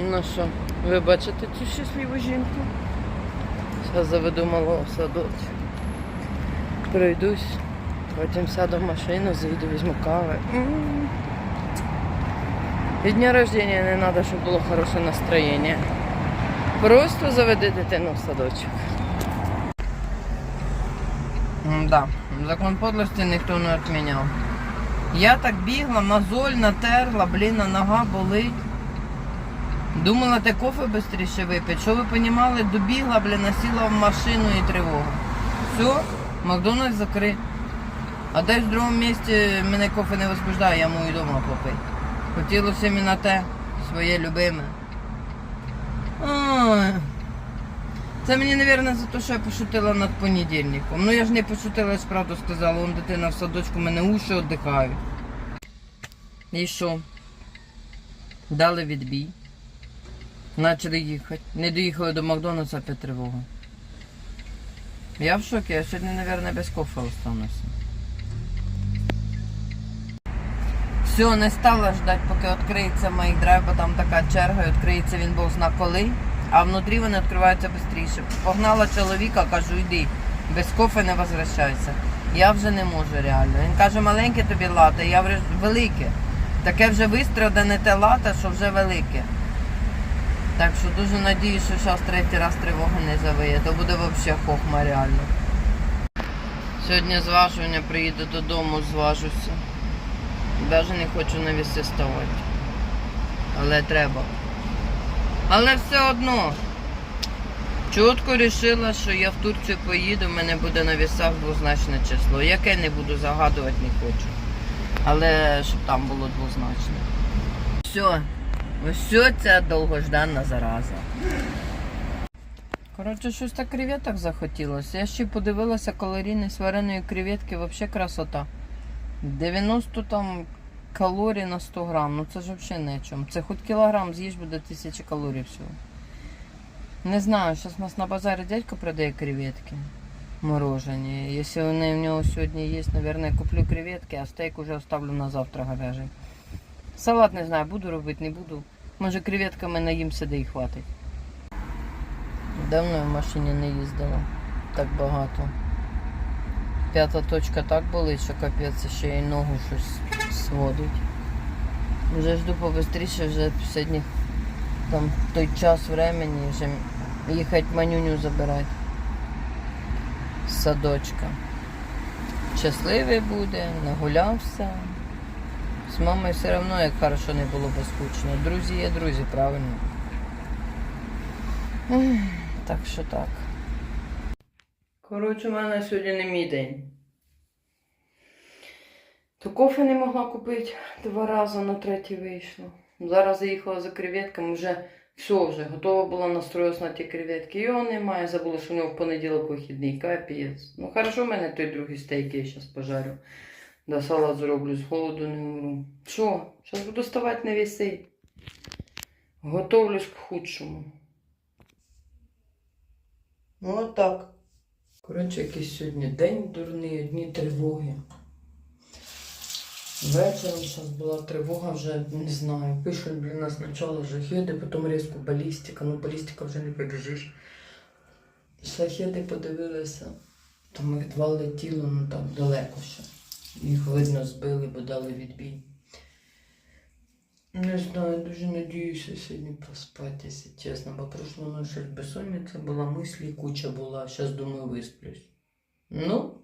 Ну що, ви бачите цю щасливу жінку? Зараз заведу малого в садочок. Пройдусь, потім сяду в машину, заїду, візьму кави. М. Від дня рождения не треба, щоб було хороше настроєння. Просто заведи дитину в садочок. Да, закон подлості ніхто не відміняв. Я так бігла, мозоль натерла, блін, нога болить. Думала, те кофе швидше випити. Що ви розуміли, добігла, блін, сіла в машину і тривога. Все, Макдональдс закрит. А десь в другому місці мене кофе не возбуждає, я можу вдома попити. Хотілося іменно те, своє любиме. Ой. Це мені, мабуть, за те, що я пошутила над понедільником. Ну я ж не пошутила, я ж правду сказала, он дитина в садочку, мене уші віддихають. І що? Дали відбій. Почали їхати. Не доїхали до Макдональдса опять тривога. Я в шокі, я сьогодні, мабуть, без кофе остануся. Все, не стала ждати, поки відкриється моїх драйв, бо там така черга, і відкриється він Бог зна коли, а внутрі вони відкриваються швидше. Погнала чоловіка, кажу, йди, без кофе не возвращайся. Я вже не можу реально. Він каже, маленьке тобі лате, я говорю, велике. Таке вже вистрадане те лате, що вже велике. Так що дуже надіюсь, що зараз третій раз тривога не завиє, то буде взагалі хохма реально. Сьогодні зважування, приїду додому, зважуся. Навіть не хочу на віси ставати. Але треба. Але все одно. Чітко вирішила, що я в Турцію поїду, в мене буде на вісах двозначне число. Яке не буду загадувати, не хочу. Але щоб там було двозначне. Все. Ось ця довгожданна зараза. Коротше, щось так креветок захотілося. Я ще подивилася калорійність вареної креветки, взагалі красота. 90 там калорій на 100 грам. Ну це ж взагалі не чому. Це хоч кілограм з'їж буде 1000 калорій всього. Не знаю, зараз у нас на базарі дядько продає креветки. Морожені. Якщо вони в нього сьогодні є, мабуть, куплю креветки, а стейк уже оставлю на завтра говяжий. Салат не знаю, буду робити, не буду. Може креветками наїмся, де і хватить. Давно в машині не їздила. Так багато. П'ята точка так болить, що капець ще й ногу щось сводить. Вже жду побистріше, вже сьогодні там той час времени вже їхати манюню забирати садочка. Щасливий буде, нагулявся. З мамою все одно, як хорошо не було би скучно. Друзі є друзі, правильно. Так що так. Коротше, у мене сьогодні не мій день. То кофе не могла купити два рази, на третій вийшло. Зараз заїхала за креветками, вже все вже, готова була настроїлась на ті креветки. Його немає, забула, що у нього в понеділок вихідний, капець. Ну хорошо, в мене той другий стейк я зараз пожарю. Да салат зроблю, з голоду не умру. Що? Зараз буду ставати на віси. Готовлюсь к худшому. Ну отак. Коротше, якийсь сьогодні день дурний, одні тривоги. Вечором зараз була тривога, вже не знаю. Пишуть, блін, нас спочатку шахеди, потім різко балістика. Ну, балістика вже не побіжиш. Шахеди подивилися, там відвал летіло, ну так далеко ще. Їх видно збили, бо дали відбій. Не знаю, дуже надіюся сьогодні проспатися, чесно, бо прошлу щось безсонниця була, мислі куча була, зараз думаю висплюсь. Ну,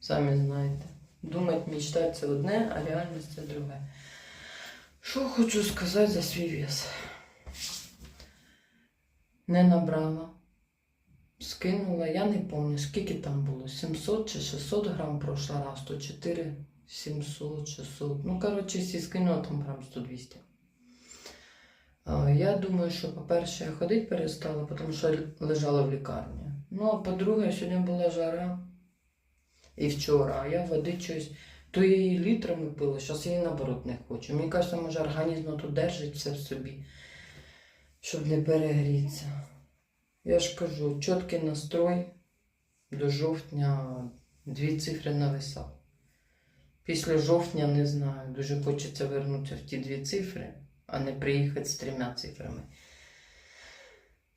самі знаєте. Думати, мечтати це одне, а реальність це друге. Що хочу сказати за свій вес? Не набрала. Скинула, я не пам'ятаю, скільки там було, 700 чи 600 грам прошлий раз, то 4 700, 600. Ну, коротше, всі скинула там грам 100-200. Я думаю, що, по-перше, я ходити перестала, тому що лежала в лікарні. Ну, а по-друге, сьогодні була жара. І вчора, а я води щось, то я її літрами пила, зараз її наоборот не хочу. Мені кажеться, може організм тут держить все в собі, щоб не перегрітися. Я ж кажу, чіткий настрой до жовтня дві цифри нависав. Після жовтня не знаю, дуже хочеться вернутися в ті дві цифри. а не приїхати з трьома цифрами.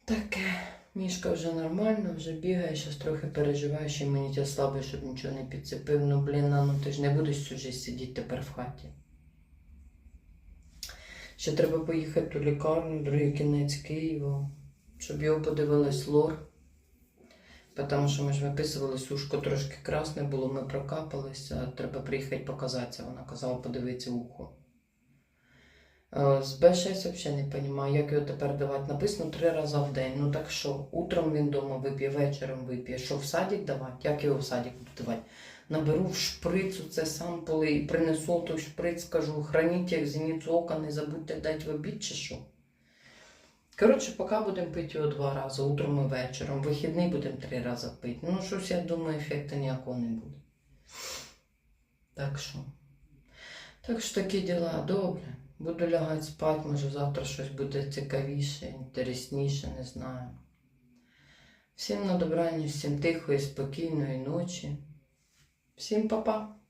Таке. Мішка вже нормально, вже бігає, зараз трохи переживає, що імунітет слабий, щоб нічого не підцепив. Ну, блін, ну ти ж не будеш всю сидіти тепер в хаті. Ще треба поїхати у лікарню, другий кінець Києва, щоб його подивилась лор. Тому що ми ж виписували сушко трошки красне було, ми прокапалися, треба приїхати показатися. Вона казала, подивитися ухо. Е, З Б6 взагалі не розумію, як його тепер давати. Написано три рази в день. Ну так що, утром він вдома вип'є, вечором вип'є. Що в садик давати? Як його в садик давати? Наберу в шприцу, це сам полий, принесу той шприц, скажу, храніть як зіницю ока, не забудьте дати в обід чи що. Коротше, поки будемо пити його два рази, утром і вечором. Вихідний будемо три рази пити. Ну, щось, я думаю, ефекту ніякого не буде. Так що. Так що такі діла, добре. Буду лягати спати, може завтра щось буде цікавіше, інтересніше, не знаю. Всім на добраніч, всім тихої, спокійної ночі. Всім па-па.